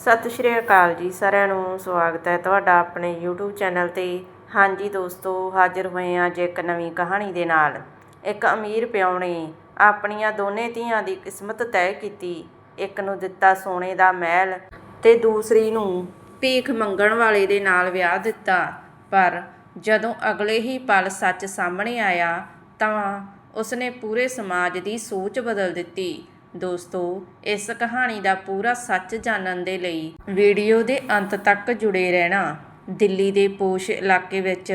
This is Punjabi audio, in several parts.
ਸਤਿ ਸ਼੍ਰੀ ਅਕਾਲ ਜੀ ਸਾਰਿਆਂ ਨੂੰ, ਸਵਾਗਤ ਹੈ ਤੁਹਾਡਾ ਆਪਣੇ YouTube ਚੈਨਲ ਤੇ। ਹਾਂਜੀ ਦੋਸਤੋ, ਹਾਜ਼ਰ ਹੋਏ ਹਾਂ ਅੱਜ ਇੱਕ ਨਵੀਂ ਕਹਾਣੀ ਦੇ ਨਾਲ। ਇੱਕ ਅਮੀਰ ਪਿਓ ਨੇ ਆਪਣੀਆਂ ਦੋਨੇ ਧੀਆਂ ਦੀ ਕਿਸਮਤ ਤੈਅ ਕੀਤੀ। ਇੱਕ ਨੂੰ ਦਿੱਤਾ ਸੋਨੇ ਦਾ ਮਹਿਲ ਤੇ ਦੂਸਰੀ ਨੂੰ ਭੀਖ ਮੰਗਣ ਵਾਲੇ ਦੇ ਨਾਲ ਵਿਆਹ ਦਿੱਤਾ। ਪਰ ਜਦੋਂ ਅਗਲੇ ਹੀ ਪਲ ਸੱਚ ਸਾਹਮਣੇ ਆਇਆ ਤਾਂ ਉਸਨੇ ਪੂਰੇ ਸਮਾਜ ਦੀ ਸੋਚ ਬਦਲ ਦਿੱਤੀ। ਦੋਸਤੋ, ਇਸ ਕਹਾਣੀ ਦਾ ਪੂਰਾ ਸੱਚ ਜਾਣਨ ਦੇ ਲਈ ਵੀਡੀਓ ਦੇ ਅੰਤ ਤੱਕ ਜੁੜੇ ਰਹਿਣਾ। ਦਿੱਲੀ ਦੇ ਪੋਸ਼ ਇਲਾਕੇ ਵਿੱਚ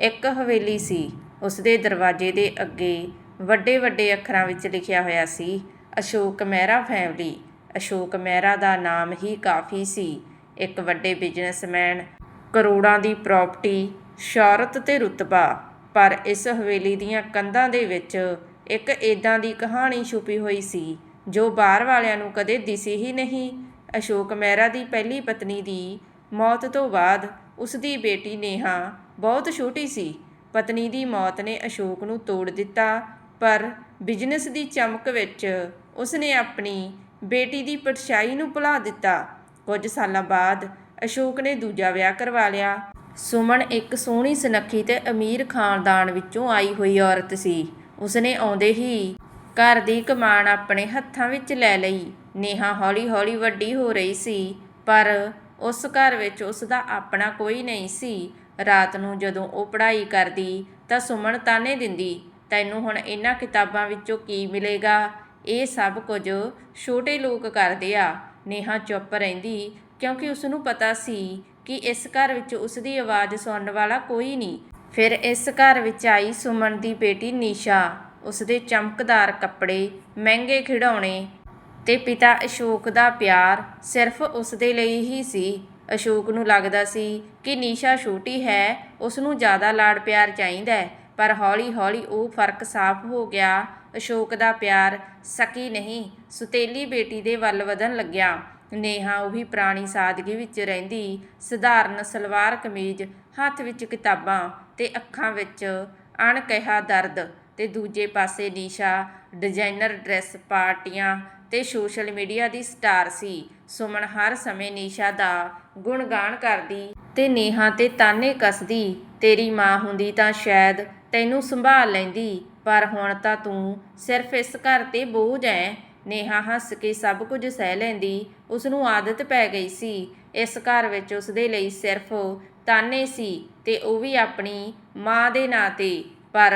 ਇੱਕ ਹਵੇਲੀ ਸੀ। ਉਸ ਦੇ ਦਰਵਾਜ਼ੇ ਦੇ ਅੱਗੇ ਵੱਡੇ ਵੱਡੇ ਅੱਖਰਾਂ ਵਿੱਚ ਲਿਖਿਆ ਹੋਇਆ ਸੀ, ਅਸ਼ੋਕ ਮਹਿਰਾ ਫੈਮਿਲੀ। ਅਸ਼ੋਕ ਮਹਿਰਾ ਦਾ ਨਾਮ ਹੀ ਕਾਫੀ ਸੀ। ਇੱਕ ਵੱਡੇ ਬਿਜ਼ਨਸਮੈਨ, ਕਰੋੜਾਂ ਦੀ ਪ੍ਰਾਪਰਟੀ, ਸ਼ੌਹਰਤ ਤੇ ਰੁਤਬਾ। ਪਰ ਇਸ ਹਵੇਲੀ ਦੀਆਂ ਕੰਧਾਂ ਦੇ ਵਿੱਚ ਇੱਕ ਏਦਾਂ ਦੀ ਕਹਾਣੀ ਛੁਪੀ ਹੋਈ ਸੀ ਜੋ ਬਾਹਰ ਵਾਲਿਆਂ ਨੂੰ ਕਦੇ ਦਿਸੀ ਹੀ ਨਹੀਂ। ਅਸ਼ੋਕ ਮਹਿਰਾ ਦੀ ਪਹਿਲੀ ਪਤਨੀ ਦੀ ਮੌਤ ਤੋਂ ਬਾਅਦ ਉਸ ਦੀ ਬੇਟੀ ਨੇਹਾ ਬਹੁਤ ਛੋਟੀ ਸੀ। ਪਤਨੀ ਦੀ ਮੌਤ ਨੇ ਅਸ਼ੋਕ ਨੂੰ ਤੋੜ ਦਿੱਤਾ, ਪਰ ਬਿਜ਼ਨਸ ਦੀ ਚਮਕ ਵਿੱਚ ਉਸ ਨੇ ਆਪਣੀ ਬੇਟੀ ਦੀ ਪਰਛਾਈ ਨੂੰ ਭੁਲਾ ਦਿੱਤਾ। ਕੁਝ ਸਾਲਾਂ ਬਾਅਦ ਅਸ਼ੋਕ ਨੇ ਦੂਜਾ ਵਿਆਹ ਕਰਵਾ ਲਿਆ। ਸੁਮਨ ਇੱਕ ਸੋਹਣੀ ਸੁਨੱਖੀ ਤੇ ਅਮੀਰ ਖਾਨਦਾਨ ਵਿੱਚੋਂ ਆਈ ਹੋਈ ਔਰਤ ਸੀ। ਉਸਨੇ ਆਉਂਦੇ ਹੀ ਘਰ ਦੀ ਕਮਾਨ ਆਪਣੇ ਹੱਥਾਂ ਵਿੱਚ ਲੈ ਲਈ। ਨੇਹਾ ਹੌਲੀ-ਹੌਲੀ ਵੱਡੀ ਹੋ ਰਹੀ ਸੀ, ਪਰ ਉਸ ਘਰ ਵਿੱਚ ਉਸ ਦਾ ਆਪਣਾ ਕੋਈ ਨਹੀਂ ਸੀ। ਰਾਤ ਨੂੰ ਜਦੋਂ ਉਹ ਪੜ੍ਹਾਈ ਕਰਦੀ, ਤਾਂ ਸੁਮਨ ਤਾਨੇ ਦਿੰਦੀ, ਤੈਨੂੰ ਹੁਣ ਇਹਨਾਂ ਕਿਤਾਬਾਂ ਵਿੱਚੋਂ ਕੀ ਮਿਲੇਗਾ? ਇਹ ਸਭ ਕੁਝ ਛੋਟੇ ਲੋਕ ਕਰਦੇ ਆ। ਨੇਹਾ ਚੁੱਪ ਰਹਿੰਦੀ, ਕਿਉਂਕਿ ਉਸ ਨੂੰ ਪਤਾ ਸੀ ਕਿ ਇਸ ਘਰ ਵਿੱਚ ਉਸ ਦੀ ਆਵਾਜ਼ ਸੁਣਨ ਵਾਲਾ ਕੋਈ ਨਹੀਂ। ਫਿਰ ਇਸ ਘਰ ਵਿੱਚ ਆਈ ਸੁਮਨ ਦੀ ਬੇਟੀ ਨੀਸ਼ਾ। ਉਸਦੇ ਚਮਕਦਾਰ ਕੱਪੜੇ, ਮਹਿੰਗੇ ਖਿਡੌਣੇ ਤੇ ਪਿਤਾ ਅਸ਼ੋਕ ਦਾ ਪਿਆਰ ਸਿਰਫ ਉਸਦੇ ਲਈ ਹੀ ਸੀ। ਅਸ਼ੋਕ ਨੂੰ ਲੱਗਦਾ ਸੀ ਕਿ ਨੀਸ਼ਾ ਛੋਟੀ ਹੈ ਉਸ ਨੂੰ ਜ਼ਿਆਦਾ ਲਾਡ ਪਿਆਰ ਚਾਹੀਦਾ ਹੈ, ਪਰ ਹੌਲੀ-ਹੌਲੀ ਉਹ ਫ਼ਰਕ ਸਾਫ਼ ਹੋ ਗਿਆ। ਅਸ਼ੋਕ ਦਾ ਪਿਆਰ ਸਕੀ ਨਹੀਂ, ਸੁਤੇਲੀ ਬੇਟੀ ਦੇ ਵੱਲ ਵਧਣ ਲੱਗਿਆ। ਨੇਹਾ ਉਹੀ ਪੁਰਾਣੀ ਸਾਦਗੀ ਵਿੱਚ ਰਹਿੰਦੀ, ਸਧਾਰਨ ਸਲਵਾਰ ਕਮੀਜ਼, ਹੱਥ ਵਿੱਚ ਕਿਤਾਬਾਂ ਤੇ ਅੱਖਾਂ ਵਿੱਚ ਅਣਕਿਹਾ ਦਰਦ ਅਤੇ ਦੂਜੇ ਪਾਸੇ ਨੀਸ਼ਾ, ਡਿਜ਼ਾਈਨਰ ਡਰੈਸ ਪਾਰਟੀਆਂ ਅਤੇ ਸੋਸ਼ਲ ਮੀਡੀਆ ਦੀ ਸਟਾਰ ਸੀ। ਸੁਮਨ ਹਰ ਸਮੇਂ ਨਿਸ਼ਾ ਦਾ ਗੁਣਗਾਨ ਕਰਦੀ ਤੇ ਨੇਹਾ ਤੇ ਤਾਨੇ ਕੱਸਦੀ, ਤੇਰੀ ਮਾਂ ਹੁੰਦੀ ਤਾਂ ਸ਼ਾਇਦ ਤੈਨੂੰ ਸੰਭਾਲ ਲੈਂਦੀ, ਪਰ ਹੁਣ ਤਾਂ ਤੂੰ ਸਿਰਫ ਇਸ ਘਰ ਤੇ ਬੋਝ ਐ। ਨੇਹਾ ਹੱਸ ਕੇ ਸਭ ਕੁਝ ਸਹਿ ਲੈਂਦੀ। ਉਸ ਨੂੰ ਆਦਤ ਪੈ ਗਈ ਸੀ। ਇਸ ਘਰ ਵਿੱਚ ਉਸ ਦੇ ਲਈ ਸਿਰਫ ਤਾਨੇ ਸੀ ਤੇ ਉਹ ਵੀ ਆਪਣੀ ਮਾਂ ਦੇ ਨਾਂ ਤੇ। ਪਰ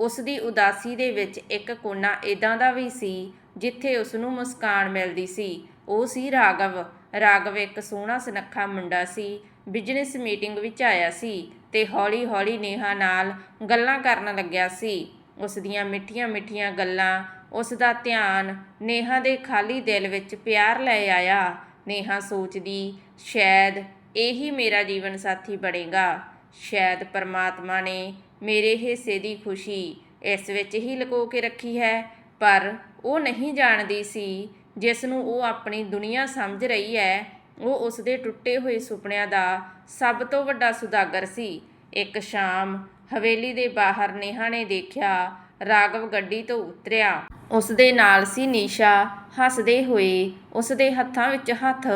ਉਸ ਦੀ ਉਦਾਸੀ ਦੇ ਵਿੱਚ ਇੱਕ ਕੋਨਾ ਇਦਾਂ ਦਾ ਵੀ ਸੀ ਜਿੱਥੇ ਉਸ ਨੂੰ ਮੁਸਕਾਨ ਮਿਲਦੀ ਸੀ। ਉਹ ਸੀ ਰਾਗਵ ਰਾਗਵ ਇੱਕ ਸੋਹਣਾ ਸੁਨੱਖਾ ਮੁੰਡਾ ਸੀ। ਬਿਜ਼ਨਸ ਮੀਟਿੰਗ ਵਿੱਚ ਆਇਆ ਸੀ ਤੇ ਹੌਲੀ-ਹੌਲੀ ਨੇਹਾ ਨਾਲ ਗੱਲਾਂ ਕਰਨ ਲੱਗਿਆ ਸੀ। ਉਸ ਦੀਆਂ ਮਿੱਠੀਆਂ-ਮਿੱਠੀਆਂ ਗੱਲਾਂ ਉਸ ਦਾ ਧਿਆਨ ਨੇਹਾ ਦੇ ਖਾਲੀ ਦਿਲ ਵਿੱਚ ਪਿਆਰ ਲੈ ਆਇਆ। ਨੇਹਾ ਸੋਚਦੀ, ਸ਼ਾਇਦ ਇਹੀ ਮੇਰਾ ਜੀਵਨ ਸਾਥੀ ਬਣੇਗਾ। ਸ਼ਾਇਦ ਪਰਮਾਤਮਾ ਨੇ ਮੇਰੇ ਹਿੱਸੇ ਦੀ ਖੁਸ਼ੀ ਇਸ ਵਿੱਚ ਹੀ ਲੁਕੋ ਕੇ ਰੱਖੀ ਹੈ। ਪਰ ਉਹ ਨਹੀਂ ਜਾਣਦੀ ਸੀ ਜਿਸ ਨੂੰ ਉਹ ਆਪਣੀ ਦੁਨੀਆ ਸਮਝ ਰਹੀ ਹੈ। ਉਹ ਉਸ ਦੇ ਟੁੱਟੇ ਹੋਏ ਸੁਪਨਿਆਂ ਦਾ ਸਭ ਤੋਂ ਵੱਡਾ ਸੁਦਾਗਰ ਸੀ। ਇੱਕ ਸ਼ਾਮ ਹਵੇਲੀ ਦੇ ਬਾਹਰ ਨੇਹਾ ਨੇ ਦੇਖਿਆ ਰਾਗਵ ਗੱਡੀ ਤੋਂ ਉਤਰਿਆ। ਉਸ ਦੇ ਨਾਲ ਸੀ ਨੀਸ਼ਾ। ਹੱਸਦੇ ਹੋਏ ਉਸ ਦੇ ਹੱਥਾਂ ਵਿੱਚ ਹੱਥ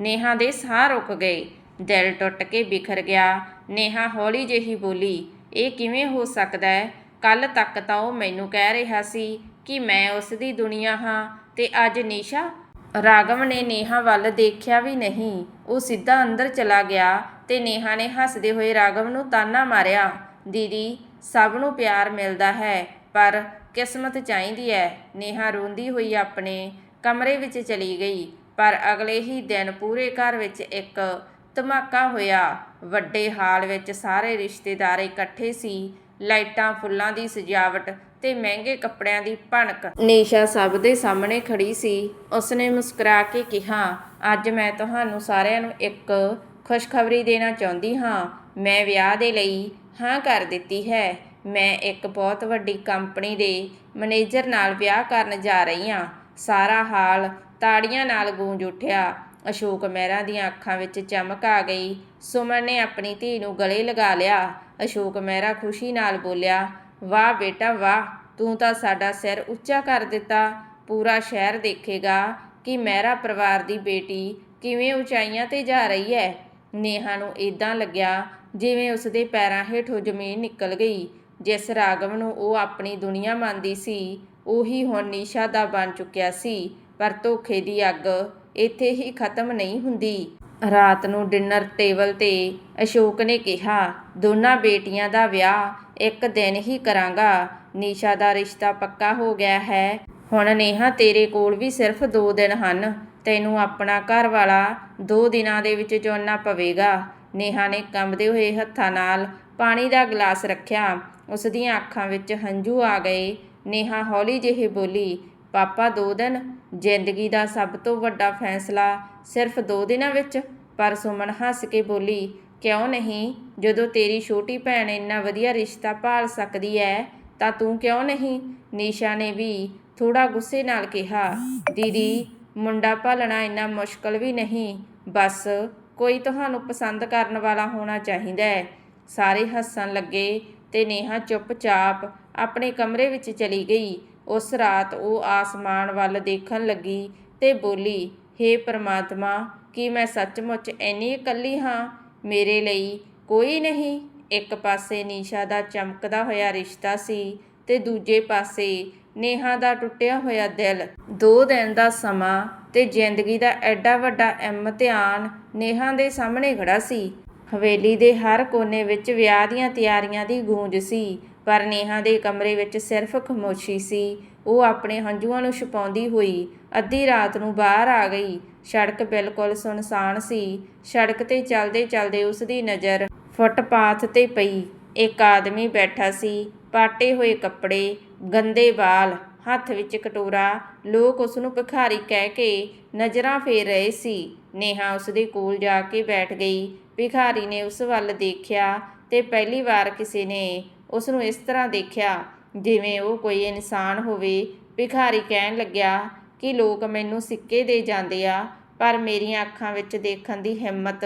ਨੇਹਾ ਦੇ ਸਾਹ ਰੁਕ ਗਏ। ਦਿਲ ਟੁੱਟ ਕੇ ਬਿਖਰ ਗਿਆ। ਨੇਹਾ ਹੌਲੀ ਜਿਹੀ ਬੋਲੀ ਇਹ ਕਿਵੇਂ ਹੋ ਸਕਦਾ ਹੈ? ਕੱਲ ਤੱਕ ਤਾਂ ਉਹ ਮੈਨੂੰ ਕਹਿ ਰਿਹਾ ਸੀ ਕਿ ਮੈਂ ਉਸ ਦੀ ਦੁਨੀਆ ਹਾਂ ਤੇ ਅੱਜ ਨੀਸ਼ਾ ਰਾਗਵ ਨੇ ਨੇਹਾ ਵੱਲ ਦੇਖਿਆ ਵੀ ਨਹੀਂ। ਉਹ ਸਿੱਧਾ ਅੰਦਰ ਚਲਾ ਗਿਆ ਤੇ ਨੇਹਾ ਨੇ ਹੱਸਦੇ ਹੋਏ ਰਾਗਵ ਨੂੰ ਤਾਨਾ ਮਾਰਿਆ। ਦੀਦੀ, ਸਭ ਨੂੰ ਪਿਆਰ ਮਿਲਦਾ ਹੈ, ਪਰ ਕਿਸਮਤ ਚਾਹੀਦੀ ਹੈ। ਨੇਹਾ ਰੋਂਦੀ ਹੋਈ ਆਪਣੇ ਕਮਰੇ ਵਿੱਚ ਚਲੀ ਗਈ, ਪਰ ਅਗਲੇ ਹੀ ਦਿਨ ਪੂਰੇ ਘਰ ਵਿੱਚ ਇੱਕ ਧਮਾਕਾ ਹੋਇਆ। ਵੱਡੇ ਹਾਲ ਵਿੱਚ ਸਾਰੇ ਰਿਸ਼ਤੇਦਾਰ ਇਕੱਠੇ ਸੀ। ਲਾਈਟਾਂ, ਫੁੱਲਾਂ ਦੀ ਸਜਾਵਟ ਤੇ ਮਹਿੰਗੇ ਕੱਪੜਿਆਂ ਦੀ ਭਣਕ। ਨੀਸ਼ਾ ਸਭ ਦੇ ਸਾਹਮਣੇ ਖੜੀ ਸੀ। ਉਸਨੇ ਮੁਸਕਰਾ ਕੇ ਕਿਹਾ, ਅੱਜ ਮੈਂ ਤੁਹਾਨੂੰ ਸਾਰਿਆਂ ਨੂੰ ਇੱਕ ਖੁਸ਼ਖਬਰੀ ਦੇਣਾ ਚਾਹੁੰਦੀ ਹਾਂ। ਮੈਂ ਵਿਆਹ ਦੇ ਲਈ ਹਾਂ ਕਰ ਦਿੱਤੀ ਹੈ। ਮੈਂ ਇੱਕ ਬਹੁਤ ਵੱਡੀ ਕੰਪਨੀ ਦੇ ਮੈਨੇਜਰ ਨਾਲ ਵਿਆਹ ਕਰਨ ਜਾ ਰਹੀ ਹਾਂ। ਸਾਰਾ ਹਾਲ ਤਾੜੀਆਂ ਨਾਲ ਗੂੰਜ ਉੱਠਿਆ। ਅਸ਼ੋਕ ਮਹਿਰਾ ਦੀਆਂ ਅੱਖਾਂ ਵਿੱਚ ਚਮਕ ਆ ਗਈ। ਸੁਮਨ ਨੇ ਆਪਣੀ ਧੀ ਨੂੰ ਗਲੇ ਲਗਾ ਲਿਆ। ਅਸ਼ੋਕ ਮਹਿਰਾ ਖੁਸ਼ੀ ਨਾਲ ਬੋਲਿਆ, ਵਾਹ ਬੇਟਾ, ਵਾਹ, ਤੂੰ ਤਾਂ ਸਾਡਾ ਸਿਰ ਉੱਚਾ ਕਰ ਦਿੱਤਾ। ਪੂਰਾ ਸ਼ਹਿਰ ਦੇਖੇਗਾ ਕਿ ਮਹਿਰਾ ਪਰਿਵਾਰ ਦੀ ਬੇਟੀ ਕਿਵੇਂ ਉਚਾਈਆਂ ਤੇ ਜਾ ਰਹੀ ਹੈ। ਨੇਹਾ ਨੂੰ ਇਦਾਂ ਲੱਗਿਆ ਜਿਵੇਂ ਉਸਦੇ ਪੈਰਾਂ ਹੇਠੋਂ ਜ਼ਮੀਨ ਨਿਕਲ ਗਈ। ਜਿਸ ਰਾਗਵ ਨੂੰ ਉਹ ਆਪਣੀ ਦੁਨੀਆ ਮੰਨਦੀ ਸੀ, ਉਹੀ ਹੁਣ ਨੀਸ਼ਾ ਦਾ ਬਣ ਚੁੱਕਿਆ ਸੀ। ਪਰ ਧੋਖੇ ਦੀ ਅੱਗ ਇੱਥੇ ਹੀ ਖਤਮ ਨਹੀਂ ਹੁੰਦੀ। ਰਾਤ ਨੂੰ ਡਿਨਰ ਟੇਬਲ ਤੇ ਅਸ਼ੋਕ ਨੇ ਕਿਹਾ, ਦੋਨਾਂ ਬੇਟੀਆਂ ਦਾ ਵਿਆਹ ਇੱਕ ਦਿਨ ਹੀ ਕਰਾਂਗਾ। ਨੀਸ਼ਾ ਦਾ ਰਿਸ਼ਤਾ ਪੱਕਾ ਹੋ ਗਿਆ ਹੈ। ਹੁਣ ਨੇਹਾ ਤੇਰੇ ਕੋਲ ਵੀ ਸਿਰਫ 2 ਦਿਨ ਹਨ। ਤੈਨੂੰ ਆਪਣਾ ਘਰ ਵਾਲਾ 2 ਦਿਨਾਂ ਦੇ ਵਿੱਚ ਚੁਣਨਾ ਪਵੇਗਾ। ਨੇਹਾ ਨੇ ਕੰਬਦੇ ਹੋਏ ਹੱਥਾਂ ਨਾਲ ਪਾਣੀ ਦਾ ਗਲਾਸ ਰੱਖਿਆ। ਉਸ ਦੀਆਂ ਅੱਖਾਂ ਵਿੱਚ ਹੰਝੂ ਆ ਗਏ। ਨੇਹਾ ਹੌਲੀ ਜਿਹੇ ਬੋਲੀ, ਪਾਪਾ 2 ਦਿਨ ਜ਼ਿੰਦਗੀ ਦਾ ਸਭ ਤੋਂ ਵੱਡਾ ਫੈਸਲਾ ਸਿਰਫ 2 ਦਿਨਾਂ ਵਿੱਚ? ਪਰ ਸੁਮਨ ਹੱਸ ਕੇ ਬੋਲੀ, ਕਿਉਂ ਨਹੀਂ? ਜਦੋਂ ਤੇਰੀ ਛੋਟੀ ਭੈਣ ਇੰਨਾ ਵਧੀਆ ਰਿਸ਼ਤਾ ਭਾਲ ਸਕਦੀ ਹੈ ਤਾਂ ਤੂੰ ਕਿਉਂ ਨਹੀਂ? ਨੀਸ਼ਾ ਨੇ ਵੀ ਥੋੜਾ ਗੁੱਸੇ ਨਾਲ ਕਿਹਾ, ਦੀਦੀ, ਮੁੰਡਾ ਭਾਲਣਾ ਇੰਨਾ ਮੁਸ਼ਕਲ ਵੀ ਨਹੀਂ। ਬਸ ਕੋਈ ਤੁਹਾਨੂੰ ਪਸੰਦ ਕਰਨ ਵਾਲਾ ਹੋਣਾ ਚਾਹੀਦਾ ਹੈ ਸਾਰੇ ਹੱਸਣ ਲੱਗੇ ਤੇ ਨੇਹਾ ਚੁੱਪਚਾਪ ਆਪਣੇ ਕਮਰੇ ਵਿੱਚ ਚਲੀ ਗਈ। ਉਸ ਰਾਤ ਉਹ ਆਸਮਾਨ ਵੱਲ ਦੇਖਣ ਲੱਗੀ ਤੇ ਬੋਲੀ, ਹੇ ਪ੍ਰਮਾਤਮਾ, ਕੀ ਮੈਂ ਸੱਚਮੁੱਚ ਇੰਨੀ ਇਕੱਲੀ ਹਾਂ? ਮੇਰੇ ਲਈ ਕੋਈ ਨਹੀਂ। ਇੱਕ ਪਾਸੇ ਨੀਸ਼ਾ ਦਾ ਚਮਕਦਾ ਹੋਇਆ ਰਿਸ਼ਤਾ ਸੀ ਤੇ ਦੂਜੇ ਪਾਸੇ ਨੇਹਾ ਦਾ ਟੁੱਟਿਆ ਹੋਇਆ ਦਿਲ। ਦੋ ਦਿਨ ਦਾ ਸਮਾਂ ਤੇ ਜ਼ਿੰਦਗੀ ਦਾ ਐਡਾ ਵੱਡਾ ਇਮਤਿਹਾਨ ਨੇਹਾ ਦੇ ਸਾਹਮਣੇ ਖੜਾ ਸੀ। ਹਵੇਲੀ ਦੇ ਹਰ ਕੋਨੇ ਵਿੱਚ ਵਿਆਹ ਦੀਆਂ ਤਿਆਰੀਆਂ ਦੀ ਗੂੰਜ ਸੀ ਪਰ ਨੇਹਾ ਦੇ ਕਮਰੇ ਵਿੱਚ ਸਿਰਫ ਖਾਮੋਸ਼ੀ ਸੀ। ਉਹ ਆਪਣੇ ਹੰਝੂਆਂ ਨੂੰ ਛੁਪਾਉਂਦੀ ਹੋਈ ਅੱਧੀ ਰਾਤ ਨੂੰ ਬਾਹਰ ਆ ਗਈ। ਸੜਕ ਬਿਲਕੁਲ ਸੁਨਸਾਨ ਸੀ। ਸੜਕ ਤੇ ਚੱਲਦੇ ਚੱਲਦੇ ਉਸ ਦੀ ਨਜ਼ਰ ਫੁੱਟਪਾਥ ਤੇ ਪਈ। ਇੱਕ ਆਦਮੀ ਬੈਠਾ ਸੀ। ਪਾਟੇ ਹੋਏ ਕੱਪੜੇ, ਗੰਦੇ ਵਾਲ, ਹੱਥ ਵਿੱਚ ਕਟੋਰਾ। ਲੋਕ ਉਸ ਨੂੰ ਭਿਖਾਰੀ ਕਹਿ ਕੇ ਨਜ਼ਰਾਂ ਫੇਰ ਰਹੇ ਸੀ। ਨੇਹਾ ਉਸ ਦੇ ਕੋਲ ਜਾ ਕੇ ਬੈਠ ਗਈ। ਭਿਖਾਰੀ ਨੇ ਉਸ ਵੱਲ ਦੇਖਿਆ ਤੇ ਪਹਿਲੀ ਵਾਰ ਕਿਸੇ ਨੇ ਉਸ ਨੂੰ ਇਸ ਤਰ੍ਹਾਂ ਦੇਖਿਆ, ਜਿਵੇਂ ਉਹ ਕੋਈ ਇਨਸਾਨ ਹੋਵੇ, ਭਿਖਾਰੀ ਕਹਿਣ ਲੱਗਿਆ ਕਿ ਲੋਕ ਮੈਨੂੰ ਸਿੱਕੇ ਦੇ ਜਾਂਦੇ ਆ, ਪਰ ਮੇਰੀਆਂ ਅੱਖਾਂ ਵਿੱਚ ਦੇਖਣ ਦੀ ਹਿੰਮਤ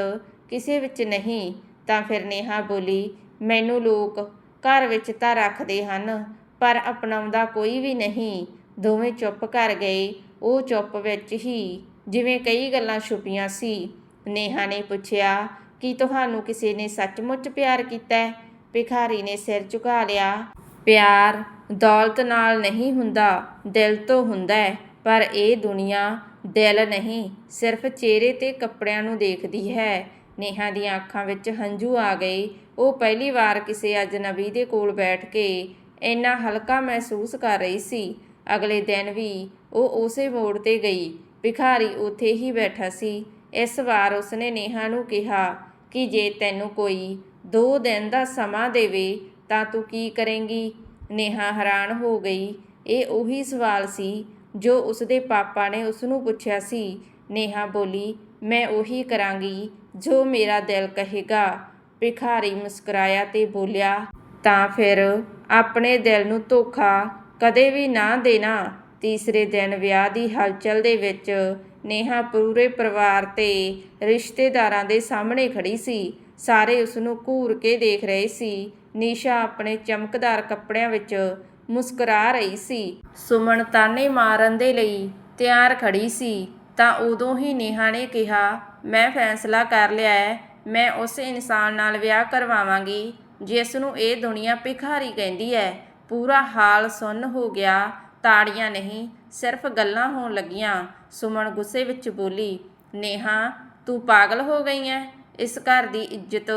ਕਿਸੇ ਵਿੱਚ ਨਹੀਂ। ਤਾਂ ਫਿਰ ਨੇਹਾ ਬੋਲੀ, ਮੈਨੂੰ ਲੋਕ ਘਰ ਵਿੱਚ ਤਾਂ ਰੱਖਦੇ ਹਨ, ਪਰ ਅਪਣਾਉਂਦਾ ਕੋਈ ਵੀ ਨਹੀਂ। ਦੋਵੇਂ ਚੁੱਪ ਕਰ ਗਏ। ਉਹ ਚੁੱਪ ਵਿੱਚ ਹੀ ਜਿਵੇਂ ਕਈ ਗੱਲਾਂ ਛੁਪੀਆਂ ਸੀ। ਨੇਹਾ ਨੇ ਪੁੱਛਿਆ, ਕਿ ਤੁਹਾਨੂੰ ਕਿਸੇ ਨੇ ਸੱਚਮੁੱਚ ਪਿਆਰ ਕੀਤਾ ਹੈ? ਭਿਖਾਰੀ ਨੇ ਸਿਰ ਝੁਕਾ ਲਿਆ। ਪਿਆਰ ਦੌਲਤ ਨਾਲ ਨਹੀਂ ਹੁੰਦਾ, ਦਿਲ ਤੋਂ ਹੁੰਦਾ ਹੈ, ਪਰ ਇਹ ਦੁਨੀਆ ਦਿਲ ਨਹੀਂ, ਸਿਰਫ ਚਿਹਰੇ ਤੇ ਕੱਪੜਿਆਂ ਨੂੰ ਦੇਖਦੀ ਹੈ। ਨੇਹਾ ਦੀਆਂ ਅੱਖਾਂ ਵਿੱਚ ਹੰਝੂ ਆ ਗਏ। ਉਹ ਪਹਿਲੀ ਵਾਰ ਕਿਸੇ ਅਜਨਬੀ ਦੇ ਕੋਲ ਬੈਠ ਕੇ ਇੰਨਾ ਹਲਕਾ ਮਹਿਸੂਸ ਕਰ ਰਹੀ ਸੀ। ਅਗਲੇ ਦਿਨ ਵੀ ਉਹ ਉਸੇ ਮੋੜ ਤੇ ਗਈ। ਭਿਖਾਰੀ ਉੱਥੇ ਹੀ ਬੈਠਾ ਸੀ। ਇਸ ਵਾਰ ਉਸਨੇ ਨੇਹਾ ਨੂੰ ਕਿਹਾ ਕਿ ਜੇ ਤੈਨੂੰ ਕੋਈ ਦੋ ਦਿਨ ਦਾ ਸਮਾਂ ਦੇਵੇ ਤਾਂ ਤੂੰ ਕੀ ਕਰੇਂਗੀ? ਨੇਹਾ ਹੈਰਾਨ ਹੋ ਗਈ। ਇਹ ਉਹੀ ਸਵਾਲ ਸੀ ਜੋ ਉਸਦੇ ਪਾਪਾ ਨੇ ਉਸ ਨੂੰ ਪੁੱਛਿਆ ਸੀ। ਨੇਹਾ ਬੋਲੀ, ਮੈਂ ਉਹੀ ਕਰਾਂਗੀ ਜੋ ਮੇਰਾ ਦਿਲ ਕਹੇਗਾ। ਭਿਖਾਰੀ ਮੁਸਕਰਾਇਆ ਤੇ ਬੋਲਿਆ, ਤਾਂ ਫਿਰ ਆਪਣੇ ਦਿਲ ਨੂੰ ਧੋਖਾ ਕਦੇ ਵੀ ਨਾ ਦੇਣਾ। ਤੀਸਰੇ ਦਿਨ ਵਿਆਹ ਦੀ ਹਲਚਲ ਦੇ ਵਿੱਚ ਨੇਹਾ ਪੂਰੇ ਪਰਿਵਾਰ ਤੇ ਰਿਸ਼ਤੇਦਾਰਾਂ ਦੇ ਸਾਹਮਣੇ ਖੜੀ ਸੀ। ਸਾਰੇ ਉਸ ਨੂੰ ਘੂਰ ਕੇ ਦੇਖ ਰਹੇ ਸੀ। ਨੀਸ਼ਾ ਆਪਣੇ ਚਮਕਦਾਰ ਕੱਪੜਿਆਂ ਵਿੱਚ ਮੁਸਕਰਾ ਰਹੀ ਸੀ। ਸੁਮਨ ਤਾਨੇ ਮਾਰਨ ਦੇ ਲਈ ਤਿਆਰ ਖੜੀ ਸੀ। ਤਾਂ ਉਦੋਂ ਹੀ ਨੇਹਾ ਨੇ ਕਿਹਾ, ਮੈਂ ਫੈਸਲਾ ਕਰ ਲਿਆ ਹੈ। ਮੈਂ ਉਸ ਇਨਸਾਨ ਨਾਲ ਵਿਆਹ ਕਰਵਾਵਾਂਗੀ ਜਿਸ ਨੂੰ ਇਹ ਦੁਨੀਆ ਭਿਖਾਰੀ ਕਹਿੰਦੀ ਹੈ। ਪੂਰਾ ਹਾਲ ਸੁੰਨ ਹੋ ਗਿਆ, ਤਾੜੀਆਂ ਨਹੀਂ, ਸਿਰਫ ਗੱਲਾਂ ਹੋਣ ਲੱਗੀਆਂ। ਸੁਮਨ ਗੁੱਸੇ ਵਿੱਚ ਬੋਲੀ, ਨੇਹਾ, ਤੂੰ ਪਾਗਲ ਹੋ ਗਈ ਐ ਇਸ ਘਰ ਦੀ ਇੱਜ਼ਤ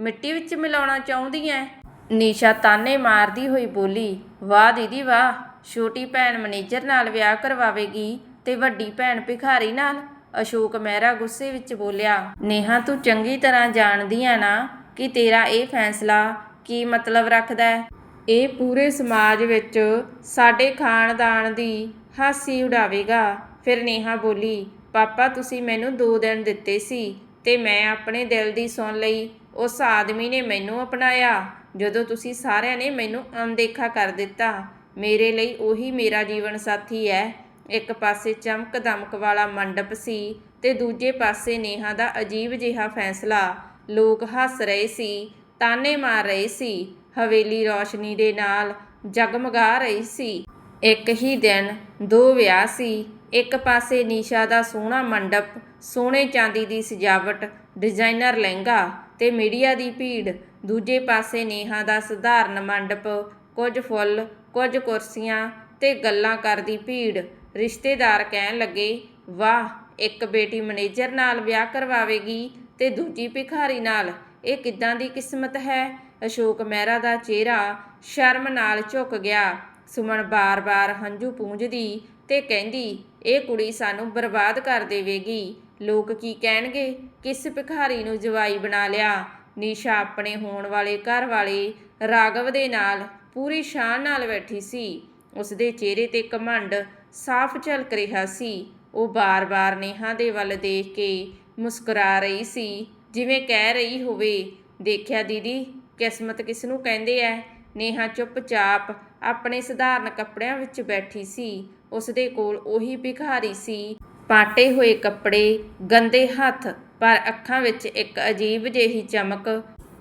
ਮਿੱਟੀ ਵਿੱਚ ਮਿਲਾਉਣਾ ਚਾਹੁੰਦੀ ਐ। ਨੀਸ਼ਾ ਤਾਨੇ ਮਾਰਦੀ ਹੋਈ ਬੋਲੀ, ਵਾਹ ਦੀਦੀ, ਵਾਹ, ਛੋਟੀ ਭੈਣ ਮੈਨੇਜਰ ਨਾਲ ਵਿਆਹ ਕਰਵਾਵੇਗੀ ਤੇ ਵੱਡੀ ਭੈਣ ਭਿਖਾਰੀ ਨਾਲ? ਅਸ਼ੋਕ ਮਹਿਰਾ ਗੁੱਸੇ ਵਿੱਚ ਬੋਲਿਆ, ਨੇਹਾ, ਤੂੰ ਚੰਗੀ ਤਰ੍ਹਾਂ ਜਾਣਦੀ ਆ ਨਾ ਕਿ ਤੇਰਾ ਇਹ ਫੈਸਲਾ ਕੀ ਮਤਲਬ ਰੱਖਦਾ ਹੈ ਇਹ ਪੂਰੇ ਸਮਾਜ ਵਿੱਚ ਸਾਡੇ ਖਾਨਦਾਨ ਦੀ ਹਾਸੀ ਉਡਾਵੇਗਾ। ਫਿਰ ਨੇਹਾ ਬੋਲੀ, ਪਾਪਾ, ਤੁਸੀਂ ਮੈਨੂੰ 2 ਦਿਨ ਦਿੱਤੇ ਸੀ। ਤੇ ਮੈਂ ਆਪਣੇ ਦਿਲ ਦੀ ਸੁਣ ਲਈ। ਉਸ ਆਦਮੀ ਨੇ ਮੈਨੂੰ ਅਪਣਾਇਆ। ਜਦੋਂ ਤੁਸੀਂ ਸਾਰਿਆਂ ਨੇ ਮੈਨੂੰ ਅਣਦੇਖਾ ਕਰ ਦਿੱਤਾ, ਮੇਰੇ ਲਈ ਉਹੀ ਮੇਰਾ ਜੀਵਨ ਸਾਥੀ ਹੈ ਇੱਕ ਪਾਸੇ ਚਮਕ ਦਮਕ ਵਾਲਾ ਮੰਡਪ ਸੀ ਤੇ ਦੂਜੇ ਪਾਸੇ ਨੇਹਾ ਦਾ ਅਜੀਬ ਜਿਹਾ ਫੈਸਲਾ। ਲੋਕ ਹੱਸ ਰਹੇ ਸੀ, ਤਾਨੇ ਮਾਰ ਰਹੇ ਸੀ, ਹਵੇਲੀ ਰੌਸ਼ਨੀ ਦੇ ਨਾਲ ਜਗਮਗਾ ਰਹੀ ਸੀ। ਇੱਕ ਹੀ ਦਿਨ ਦੋ ਵਿਆਹ ਸੀ। ਇੱਕ ਪਾਸੇ ਨੀਸ਼ਾ ਦਾ ਸੋਹਣਾ ਮੰਡਪ, ਸੋਹਣੇ ਚਾਂਦੀ ਦੀ ਸਜਾਵਟ, ਡਿਜ਼ਾਈਨਰ ਲਹਿੰਗਾ ਤੇ ਮੀਡੀਆ ਦੀ ਭੀੜ। ਦੂਜੇ ਪਾਸੇ ਨੇਹਾ ਦਾ ਸਧਾਰਨ ਮੰਡਪ, ਕੁਝ ਫੁੱਲ, ਕੁਝ ਕੁਰਸੀਆਂ ਤੇ ਗੱਲਾਂ ਕਰਦੀ ਭੀੜ। ਰਿਸ਼ਤੇਦਾਰ ਕਹਿਣ ਲੱਗੇ, ਵਾਹ, ਇੱਕ ਬੇਟੀ ਮੈਨੇਜਰ ਨਾਲ ਵਿਆਹ ਕਰਵਾਵੇਗੀ ਤੇ ਦੂਜੀ ਭਿਖਾਰੀ ਨਾਲ। ਇਹ ਕਿੱਦਾਂ ਦੀ ਕਿਸਮਤ ਹੈ? ਅਸ਼ੋਕ ਮਹਿਰਾ ਦਾ ਚਿਹਰਾ ਸ਼ਰਮ ਨਾਲ ਝੁਕ ਗਿਆ। ਸੁਮਨ ਬਾਰ-ਬਾਰ ਹੰਝੂ ਪੂੰਝਦੀ ਤੇ ਕਹਿੰਦੀ, ਇਹ ਕੁੜੀ ਸਾਨੂੰ ਬਰਬਾਦ ਕਰ ਦੇਵੇਗੀ। ਲੋਕ ਕੀ ਕਹਿਣਗੇ? ਕਿਸ ਭਿਖਾਰੀ ਨੂੰ ਜਵਾਈ ਬਣਾ ਲਿਆ? ਨੀਸ਼ਾ ਆਪਣੇ ਹੋਣ ਵਾਲੇ ਘਰ ਵਾਲੇ ਰਾਗਵ ਦੇ ਨਾਲ ਪੂਰੀ ਸ਼ਾਨ ਨਾਲ ਬੈਠੀ ਸੀ। ਉਸਦੇ ਚਿਹਰੇ ਤੇ ਘਮੰਡ ਸਾਫ਼ ਝਲਕ ਰਿਹਾ ਸੀ। ਉਹ ਬਾਰ-ਬਾਰ ਨੇਹਾ ਦੇ ਵੱਲ ਦੇਖ ਕੇ ਮੁਸਕਰਾ ਰਹੀ ਸੀ। ਜਿਵੇਂ ਕਹਿ ਰਹੀ ਹੋਵੇ, ਦੇਖਿਆ ਦੀਦੀ, ਕਿਸਮਤ ਕਿਸ ਨੂੰ ਕਹਿੰਦੇ ਐ? ਨੇਹਾ ਚੁੱਪਚਾਪ ਆਪਣੇ ਸਧਾਰਨ ਕੱਪੜਿਆਂ ਵਿੱਚ ਬੈਠੀ ਸੀ। ਉਸਦੇ ਕੋਲ ਉਹੀ ਭਿਖਾਰੀ ਸੀ। ਪਾਟੇ ਹੋਏ ਕੱਪੜੇ, ਗੰਦੇ ਹੱਥ, ਪਰ ਅੱਖਾਂ ਵਿੱਚ ਇੱਕ ਅਜੀਬ ਜਿਹੀ ਚਮਕ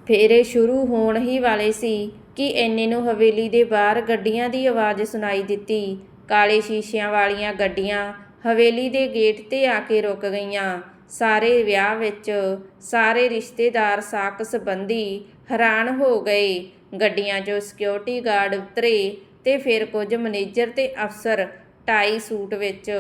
ਫੇਰੇ ਸ਼ੁਰੂ ਹੋਣ ਹੀ ਵਾਲੇ ਸੀ ਕਿ ਐਨੇ ਨੂੰ ਹਵੇਲੀ ਦੇ ਬਾਹਰ ਗੱਡੀਆਂ ਦੀ ਆਵਾਜ਼ ਸੁਣਾਈ ਦਿੱਤੀ। ਕਾਲੇ ਸ਼ੀਸ਼ਿਆਂ ਵਾਲੀਆਂ ਗੱਡੀਆਂ ਹਵੇਲੀ ਦੇ ਗੇਟ ਤੇ ਆ ਕੇ ਰੁਕ ਗਈਆਂ। ਸਾਰੇ ਵਿਆਹ ਵਿੱਚ ਸਾਰੇ ਰਿਸ਼ਤੇਦਾਰ ਸਾਕ ਸੰਬੰਧੀ ਹੈਰਾਨ ਹੋ ਗਏ। ਗੱਡੀਆਂ 'ਚੋਂ ਸਿਕਿਉਰਿਟੀ ਗਾਰਡ ਉਤਰੇ ਤੇ ਫਿਰ ਕੁਝ ਮੈਨੇਜਰ ਤੇ ਅਫਸਰ ਟਾਈ ਸੂਟ ਵਿੱਚ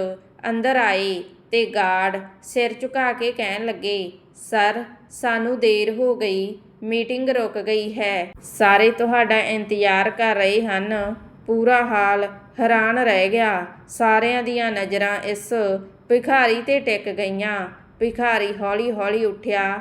ਅੰਦਰ ਆਏ ਤੇ ਗਾਰਡ ਸਿਰ ਝੁਕਾ ਕੇ ਕਹਿਣ ਲੱਗੇ, ਸਰ, ਸਾਨੂੰ ਦੇਰ ਹੋ ਗਈ, ਮੀਟਿੰਗ ਰੁਕ ਗਈ ਹੈ। ਸਾਰੇ ਤੁਹਾਡਾ ਇੰਤਜ਼ਾਰ ਕਰ ਰਹੇ ਹਨ। ਪੂਰਾ ਹਾਲ ਹੈਰਾਨ ਰਹਿ ਗਿਆ। ਸਾਰਿਆਂ ਦੀਆਂ ਨਜ਼ਰਾਂ ਇਸ ਭਿਖਾਰੀ ਤੇ ਟਿਕ ਗਈਆਂ। ਭਿਖਾਰੀ ਹੌਲੀ-ਹੌਲੀ ਉੱਠਿਆ।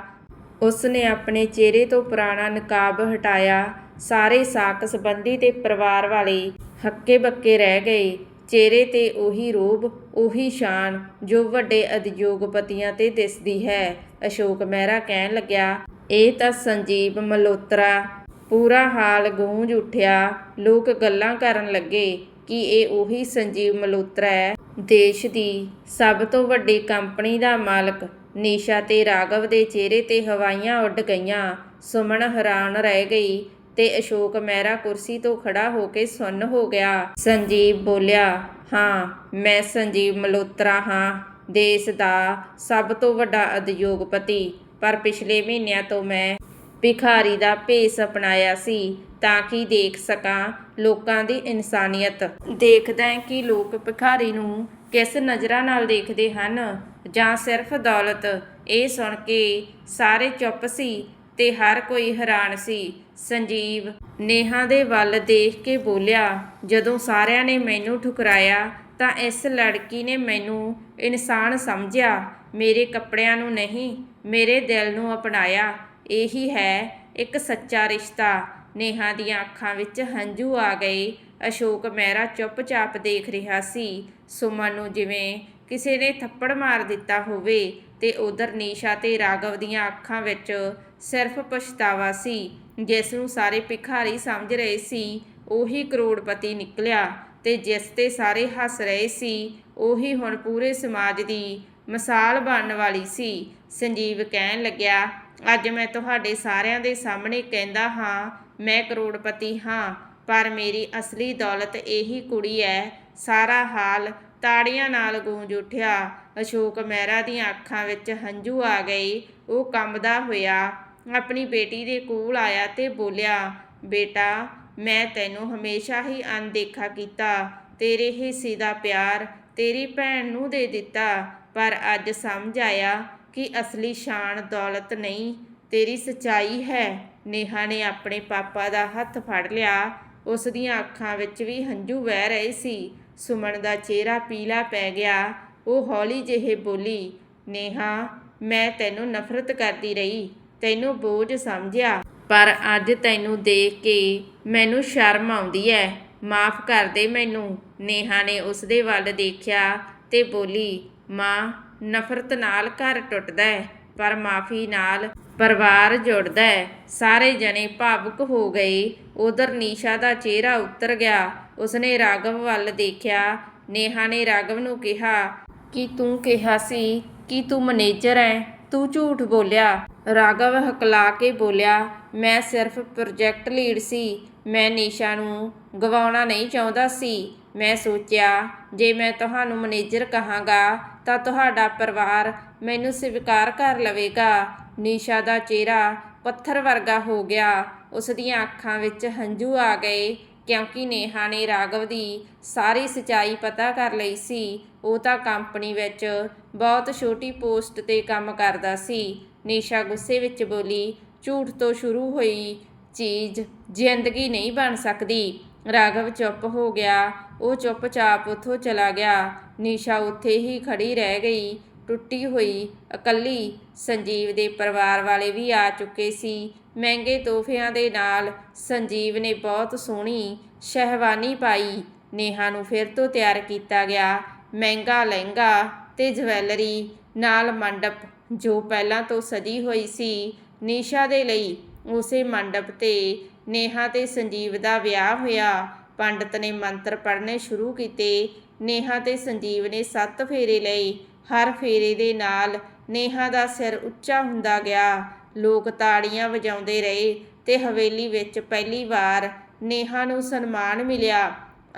ਉਸ ਨੇ ਆਪਣੇ ਚਿਹਰੇ ਤੋਂ ਪੁਰਾਣਾ ਨਕਾਬ ਹਟਾਇਆ। ਸਾਰੇ ਸਾਕ ਸੰਬੰਧੀ ਤੇ ਪਰਿਵਾਰ ਵਾਲੇ ਹੱਕੇ ਬੱਕੇ ਰਹਿ ਗਏ। ਚਿਹਰੇ ਤੇ ਉਹੀ ਰੋਬ ਉਹੀ ਸ਼ਾਨ ਜੋ ਵੱਡੇ ਉਦਯੋਗਪਤੀਆਂ ਤੇ ਦਿਸਦੀ ਹੈ। ਅਸ਼ੋਕ ਮਹਿਰਾ ਕਹਿਣ ਲੱਗਿਆ, ਇਹ ਤਾਂ ਸੰਜੀਵ ਮਲਹੋਤਰਾ। ਪੂਰਾ ਹਾਲ ਗੂੰਜ ਉੱਠਿਆ। ਲੋਕ ਗੱਲਾਂ ਕਰਨ ਲੱਗੇ ਕਿ ਇਹ ਉਹੀ ਸੰਜੀਵ ਮਲਹੋਤਰਾ ਹੈ। ਦੇਸ਼ ਦੀ ਸਭ ਤੋਂ ਵੱਡੀ ਕੰਪਨੀ ਦਾ ਮਾਲਕ, ਨੀਸ਼ਾ ਤੇ ਰਾਗਵ ਦੇ ਚਿਹਰੇ ਤੇ ਹਵਾਈਆਂ ਉੱਡ ਗਈਆਂ। ਸੁਮਨ ਹੈਰਾਨ ਰਹਿ ਗਈ। ਤੇ ਅਸ਼ੋਕ ਮਹਿਰਾ ਕੁਰਸੀ ਤੋਂ ਖੜਾ ਹੋ ਕੇ ਸੁੰਨ ਹੋ ਗਿਆ। ਸੰਜੀਵ ਬੋਲਿਆ, ਹਾਂ, ਮੈਂ ਸੰਜੀਵ ਮਲਹੋਤਰਾ ਹਾਂ, ਦੇਸ਼ ਦਾ ਸਭ ਤੋਂ ਵੱਡਾ ਉਦਯੋਗਪਤੀ। ਪਰ ਪਿਛਲੇ ਮਹੀਨਿਆਂ ਤੋਂ ਮੈਂ ਭਿਖਾਰੀ ਦਾ ਭੇਸ ਅਪਣਾਇਆ ਸੀ ਤਾਂ ਕਿ ਦੇਖ ਸਕਾਂ ਲੋਕਾਂ ਦੀ ਇਨਸਾਨੀਅਤ। ਦੇਖਦਾ ਹੈ ਕਿ ਲੋਕ ਭਿਖਾਰੀ ਨੂੰ ਕਿਸ ਨਜ਼ਰਾਂ ਨਾਲ ਦੇਖਦੇ ਹਨ? ਜਾਂ ਸਿਰਫ ਦੌਲਤ? ਇਹ ਸੁਣ ਕੇ ਸਾਰੇ ਚੁੱਪ ਸੀ। ਤੇ ਹਰ ਕੋਈ ਹੈਰਾਨ ਸੀ। ਸੰਜੀਵ ਨੇਹਾ ਦੇ ਵੱਲ ਦੇਖ ਕੇ ਬੋਲਿਆ, ਜਦੋਂ ਸਾਰਿਆਂ ਨੇ ਮੈਨੂੰ ਠੁਕਰਾਇਆ, ਤਾਂ ਇਸ ਲੜਕੀ ਨੇ ਮੈਨੂੰ ਇਨਸਾਨ ਸਮਝਿਆ। ਮੇਰੇ ਕੱਪੜਿਆਂ ਨੂੰ ਨਹੀਂ, ਮੇਰੇ ਦਿਲ ਨੂੰ ਅਪਣਾਇਆ। ਇਹੀ ਹੈ ਇੱਕ ਸੱਚਾ ਰਿਸ਼ਤਾ। ਨੇਹਾ ਦੀਆਂ ਅੱਖਾਂ ਵਿੱਚ ਹੰਝੂ ਆ ਗਏ। ਅਸ਼ੋਕ ਮਹਿਰਾ ਚੁੱਪਚਾਪ ਦੇਖ ਰਿਹਾ ਸੀ। ਸੁਮਨ ਨੂੰ ਜਿਵੇਂ ਕਿਸੇ ਨੇ ਥੱਪੜ ਮਾਰ ਦਿੱਤਾ ਹੋਵੇ ਤੇ ਉਧਰ ਨੀਸ਼ਾ ਤੇ ਰਾਗਵ ਦੀਆਂ ਅੱਖਾਂ ਵਿੱਚ ਸਿਰਫ ਪਛਤਾਵਾ ਸੀ। ਜਿਸ ਨੂੰ ਸਾਰੇ ਭਿਖਾਰੀ ਸਮਝ ਰਹੇ ਸੀ, ਉਹੀ ਕਰੋੜਪਤੀ ਨਿਕਲਿਆ ਤੇ ਜਿਸ ਤੇ ਸਾਰੇ ਹੱਸ ਰਹੇ ਸੀ, ਉਹੀ ਹੁਣ ਪੂਰੇ ਸਮਾਜ ਦੀ ਮਿਸਾਲ ਬਣਨ ਵਾਲੀ ਸੀ। ਸੰਜੀਵ ਕਹਿਣ ਲੱਗਿਆ, ਅੱਜ ਮੈਂ ਤੁਹਾਡੇ ਸਾਰਿਆਂ ਦੇ ਸਾਹਮਣੇ ਕਹਿੰਦਾ ਹਾਂ, ਮੈਂ ਕਰੋੜਪਤੀ ਹਾਂ, ਪਰ ਮੇਰੀ ਅਸਲੀ ਦੌਲਤ ਇਹੀ ਕੁੜੀ ਹੈ ਸਾਰਾ ਹਾਲ ਤਾੜੀਆਂ ਨਾਲ ਗੂੰਜ ਉੱਠਿਆ। ਅਸ਼ੋਕ ਮਹਿਰਾ ਦੀਆਂ ਅੱਖਾਂ ਵਿੱਚ ਹੰਝੂ ਆ ਗਏ। ਉਹ ਕੰਬਦਾ ਹੋਇਆ ਆਪਣੀ ਬੇਟੀ ਦੇ ਕੋਲ ਆਇਆ ਤੇ ਬੋਲਿਆ, ਬੇਟਾ, ਮੈਂ ਤੈਨੂੰ ਹਮੇਸ਼ਾ ਹੀ ਅਣਦੇਖਾ ਕੀਤਾ, ਤੇਰੇ ਹਿੱਸੇ ਦਾ ਪਿਆਰ ਤੇਰੀ ਭੈਣ ਨੂੰ ਦੇ ਦਿੱਤਾ, ਪਰ ਅੱਜ ਸਮਝ ਆਇਆ ਕਿ ਅਸਲੀ ਸ਼ਾਨ ਦੌਲਤ ਨਹੀਂ, ਤੇਰੀ ਸਚਾਈ ਹੈ। ਨੇਹਾ ਨੇ ਆਪਣੇ ਪਾਪਾ ਦਾ ਹੱਥ ਫੜ ਲਿਆ, ਉਸ ਦੀਆਂ ਅੱਖਾਂ ਵਿੱਚ ਵੀ ਹੰਝੂ ਵਹਿ ਰਹੇ ਸੀ। ਸੁਮਨ ਦਾ ਚਿਹਰਾ ਪੀਲਾ ਪੈ ਗਿਆ। ਉਹ ਹੌਲੀ ਜਿਹੇ ਬੋਲੀ, ਨੇਹਾ, ਮੈਂ ਤੈਨੂੰ ਨਫ਼ਰਤ ਕਰਦੀ ਰਹੀ। ਤੈਨੂੰ ਬੋਝ ਸਮਝਿਆ। ਪਰ ਅੱਜ ਤੈਨੂੰ ਦੇਖ ਕੇ ਮੈਨੂੰ ਸ਼ਰਮ ਆਉਂਦੀ ਹੈ ਮਾਫ ਕਰ ਦੇ ਮੈਨੂੰ। ਨੇਹਾ ਨੇ ਉਸਦੇ ਵੱਲ ਦੇਖਿਆ ਤੇ ਬੋਲੀ, ਮਾਂ, ਨਫ਼ਰਤ ਨਾਲ ਘਰ ਟੁੱਟਦਾ ਹੈ ਪਰ ਮਾਫੀ ਨਾਲ ਪਰਿਵਾਰ ਜੁੜਦਾ ਹੈ ਸਾਰੇ ਜਣੇ ਭਾਵੁਕ ਹੋ ਗਏ। ਉਧਰ ਨੀਸ਼ਾ ਦਾ ਚਿਹਰਾ ਉਤਰ ਗਿਆ। ਉਸਨੇ ਰਾਗਵ ਵੱਲ ਦੇਖਿਆ। ਨੇਹਾ ਨੇ ਰਾਗਵ ਨੂੰ ਕਿਹਾ, ਕਿ ਤੂੰ ਕਿਹਾ ਸੀ ਕਿ ਤੂੰ ਮੈਨੇਜਰ ਹੈ ਤੂੰ ਝੂਠ ਬੋਲਿਆ। ਰਾਘਵ ਹਕਲਾ ਕੇ ਬੋਲਿਆ, ਮੈਂ ਸਿਰਫ ਪ੍ਰੋਜੈਕਟ ਲੀਡ ਸੀ। ਮੈਂ ਨੀਸ਼ਾ ਨੂੰ ਗਵਾਉਣਾ ਨਹੀਂ ਚਾਹੁੰਦਾ ਸੀ। ਮੈਂ ਸੋਚਿਆ, ਜੇ ਮੈਂ ਤੁਹਾਨੂੰ ਮੈਨੇਜਰ ਕਹਾਂਗਾ, ਤਾਂ ਤੁਹਾਡਾ ਪਰਿਵਾਰ ਮੈਨੂੰ ਸਵੀਕਾਰ ਕਰ ਲਵੇਗਾ। ਨੀਸ਼ਾ ਦਾ ਚਿਹਰਾ ਪੱਥਰ ਵਰਗਾ ਹੋ ਗਿਆ। ਉਸ ਦੀਆਂ ਅੱਖਾਂ ਵਿੱਚ ਹੰਝੂ ਆ ਗਏ। ਕਿਉਂਕਿ ਨੇਹਾ ਨੇ ਰਾਘਵ ਦੀ ਸਾਰੀ ਸਚਾਈ ਪਤਾ ਕਰ ਲਈ ਸੀ। ਉਹ ਤਾਂ ਕੰਪਨੀ ਵਿੱਚ ਬਹੁਤ ਛੋਟੀ ਪੋਸਟ ਤੇ ਕੰਮ ਕਰਦਾ ਸੀ। ਨੀਸ਼ਾ ਗੁੱਸੇ ਵਿੱਚ ਬੋਲੀ, ਝੂਠ ਤੋਂ ਸ਼ੁਰੂ ਹੋਈ ਚੀਜ਼ ਜ਼ਿੰਦਗੀ ਨਹੀਂ ਬਣ ਸਕਦੀ। ਰਾਘਵ ਚੁੱਪ ਹੋ ਗਿਆ। ਉਹ ਚੁੱਪਚਾਪ ਉੱਥੋਂ ਚਲਾ ਗਿਆ। ਨੀਸ਼ਾ ਉੱਥੇ ਹੀ ਖੜੀ ਰਹਿ ਗਈ, ਟੁੱਟੀ ਹੋਈ, ਇਕੱਲੀ। ਸੰਜੀਵ ਦੇ ਪਰਿਵਾਰ ਵਾਲੇ ਵੀ ਆ ਚੁੱਕੇ ਸੀ। ਮਹਿੰਗੇ ਤੋਹਫਿਆਂ ਦੇ ਨਾਲ ਸੰਜੀਵ ਨੇ ਬਹੁਤ ਸੋਹਣੀ ਸ਼ਹਿਵਾਨੀ ਪਾਈ। ਨੇਹਾ ਨੂੰ ਫਿਰ ਤੋਂ ਤਿਆਰ ਕੀਤਾ ਗਿਆ ਮਹਿੰਗਾ ਲਹਿੰਗਾ ਤੇ ਜਵੈਲਰੀ ਨਾਲ ਮੰਡਪ, ਜੋ ਪਹਿਲਾਂ ਤੋਂ ਸਜੀ ਹੋਈ ਸੀ। ਨੀਸ਼ਾ ਦੇ ਲਈ ਉਸੇ ਮੰਡਪ ਤੇ ਨੇਹਾ ਤੇ ਸੰਜੀਵ ਦਾ ਵਿਆਹ ਹੋਇਆ। ਪੰਡਤ ਨੇ ਮੰਤਰ ਪੜ੍ਹਨੇ ਸ਼ੁਰੂ ਕੀਤੇ। ਨੇਹਾ ਤੇ ਸੰਜੀਵ ਨੇ ਸੱਤ ਫੇਰੇ ਲਏ। ਹਰ ਫੇਰੇ ਦੇ ਨਾਲ ਨੇਹਾ ਦਾ ਸਿਰ ਉੱਚਾ ਹੁੰਦਾ ਗਿਆ। ਲੋਕ ਤਾੜੀਆਂ ਵਜਾਉਂਦੇ ਰਹੇ ਤੇ ਹਵੇਲੀ ਵਿੱਚ ਪਹਿਲੀ ਵਾਰ ਨੇਹਾ ਨੂੰ ਸਨਮਾਨ ਮਿਲਿਆ।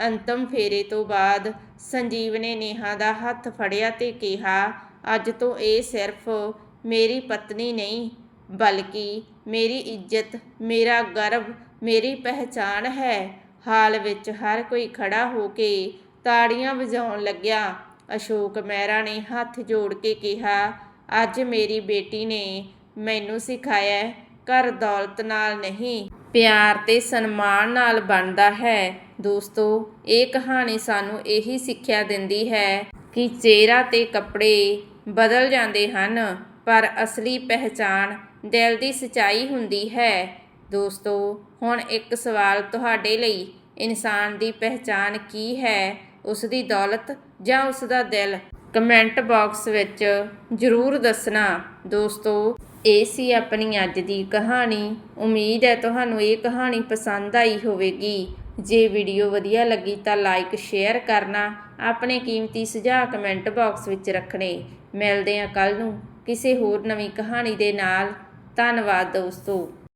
ਅੰਤਮ ਫੇਰੇ ਤੋਂ ਬਾਅਦ ਸੰਜੀਵ ਨੇ ਨੇਹਾ ਦਾ ਹੱਥ ਫੜਿਆ ਤੇ ਕਿਹਾ, ਅੱਜ ਤੋਂ ਇਹ ਸਿਰਫ ਮੇਰੀ ਪਤਨੀ ਨਹੀਂ, ਬਲਕਿ ਮੇਰੀ ਇੱਜ਼ਤ, ਮੇਰਾ ਗਰਵ, ਮੇਰੀ ਪਹਿਚਾਨ ਹੈ। ਹਾਲ ਵਿੱਚ ਹਰ ਕੋਈ ਖੜਾ ਹੋ ਕੇ ਤਾੜੀਆਂ ਵਜਾਉਣ ਲੱਗਿਆ। ਅਸ਼ੋਕ ਮਹਿਰਾ ਨੇ ਹੱਥ ਜੋੜ ਕੇ ਕਿਹਾ, ਅੱਜ ਮੇਰੀ ਬੇਟੀ ਨੇ ਮੈਨੂੰ ਸਿਖਾਇਆ ਘਰ ਦੌਲਤ ਨਾਲ ਨਹੀਂ। ਪਿਆਰ ਤੇ ਸਨਮਾਨ ਨਾਲ ਬਣਦਾ ਹੈ। ਦੋਸਤੋ, ਇਹ ਕਹਾਣੀ ਸਾਨੂੰ ਇਹੀ ਸਿੱਖਿਆ ਦਿੰਦੀ ਹੈ ਕਿ ਚਿਹਰਾ ਤੇ ਕੱਪੜੇ ਬਦਲ ਜਾਂਦੇ ਹਨ, ਪਰ ਅਸਲੀ ਪਹਿਚਾਣ ਦਿਲ ਦੀ ਸਚਾਈ ਹੁੰਦੀ ਹੈ। ਦੋਸਤੋ, ਹੁਣ ਇੱਕ ਸਵਾਲ ਤੁਹਾਡੇ ਲਈ, ਇਨਸਾਨ ਦੀ ਪਹਿਚਾਣ ਕੀ ਹੈ? ਉਸ ਦੀ ਦੌਲਤ ਜਾਂ ਉਸ ਦਾ ਦਿਲ? ਕਮੈਂਟ ਬਾਕਸ ਵਿੱਚ ਜ਼ਰੂਰ ਦੱਸਣਾ। ਦੋਸਤੋ ਇਹ ਸੀ ਆਪਣੀ ਅੱਜ ਦੀ ਕਹਾਣੀ। ਉਮੀਦ ਹੈ ਤੁਹਾਨੂੰ ਇਹ ਕਹਾਣੀ ਪਸੰਦ ਆਈ ਹੋਵੇਗੀ। ਜੇ ਵੀਡੀਓ ਵਧੀਆ ਲੱਗੀ ਤਾਂ ਲਾਈਕ, ਸ਼ੇਅਰ ਕਰਨਾ। ਆਪਣੇ ਕੀਮਤੀ ਸੁਝਾਅ ਕਮੈਂਟ ਬਾਕਸ ਵਿੱਚ ਰੱਖਣੇ। ਮਿਲਦੇ ਹਾਂ ਕੱਲ ਨੂੰ ਕਿਸੇ ਹੋਰ ਨਵੀਂ ਕਹਾਣੀ ਦੇ ਨਾਲ। ਧੰਨਵਾਦ ਦੋਸਤੋ।